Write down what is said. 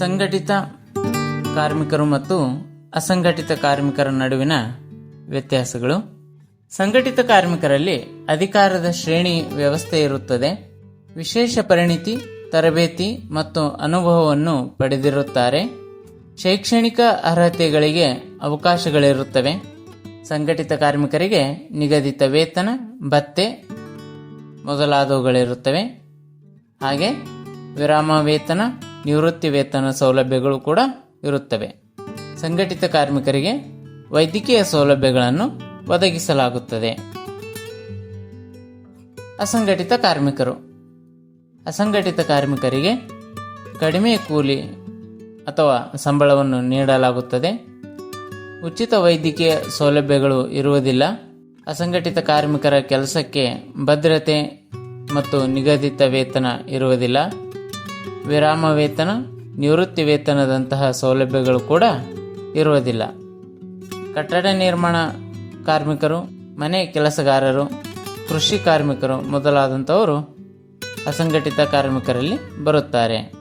ಸಂಘಟಿತ ಕಾರ್ಮಿಕರು ಮತ್ತು ಅಸಂಘಟಿತ ಕಾರ್ಮಿಕರ ನಡುವಿನ ವ್ಯತ್ಯಾಸಗಳು. ಸಂಘಟಿತ ಕಾರ್ಮಿಕರಲ್ಲಿ ಅಧಿಕಾರದ ಶ್ರೇಣಿ ವ್ಯವಸ್ಥೆ ಇರುತ್ತದೆ. ವಿಶೇಷ ಪರಿಣಿತಿ, ತರಬೇತಿ ಮತ್ತು ಅನುಭವವನ್ನು ಪಡೆದಿರುತ್ತಾರೆ. ಶೈಕ್ಷಣಿಕ ಅರ್ಹತೆಗಳಿಗೆ ಅವಕಾಶಗಳಿರುತ್ತವೆ. ಸಂಘಟಿತ ಕಾರ್ಮಿಕರಿಗೆ ನಿಗದಿತ ವೇತನ, ಭತ್ತೆ ಮೊದಲಾದವುಗಳಿರುತ್ತವೆ. ಹಾಗೆ ವಿರಾಮ ವೇತನ ನಿವೃತ್ತಿ ವೇತನ ಸೌಲಭ್ಯಗಳು ಕೂಡ ಇರುತ್ತವೆ. ಸಂಘಟಿತ ಕಾರ್ಮಿಕರಿಗೆ ವೈದ್ಯಕೀಯ ಸೌಲಭ್ಯಗಳನ್ನು ಒದಗಿಸಲಾಗುತ್ತದೆ. ಅಸಂಘಟಿತ ಕಾರ್ಮಿಕರು. ಅಸಂಘಟಿತ ಕಾರ್ಮಿಕರಿಗೆ ಕಡಿಮೆ ಕೂಲಿ ಅಥವಾ ಸಂಬಳವನ್ನು ನೀಡಲಾಗುತ್ತದೆ. ಉಚಿತ ವೈದ್ಯಕೀಯ ಸೌಲಭ್ಯಗಳು ಇರುವುದಿಲ್ಲ. ಅಸಂಘಟಿತ ಕಾರ್ಮಿಕರ ಕೆಲಸಕ್ಕೆ ಭದ್ರತೆ ಮತ್ತು ನಿಗದಿತ ವೇತನ ಇರುವುದಿಲ್ಲ. ವಿರಾಮ ವೇತನ ನಿವೃತ್ತಿ ವೇತನದಂತಹ ಸೌಲಭ್ಯಗಳು ಕೂಡ ಇರುವುದಿಲ್ಲ. ಕಟ್ಟಡ ನಿರ್ಮಾಣ ಕಾರ್ಮಿಕರು, ಮನೆ ಕೆಲಸಗಾರರು, ಕೃಷಿ ಕಾರ್ಮಿಕರು ಮೊದಲಾದಂಥವರು ಅಸಂಘಟಿತ ಕಾರ್ಮಿಕರಲ್ಲಿ ಬರುತ್ತಾರೆ.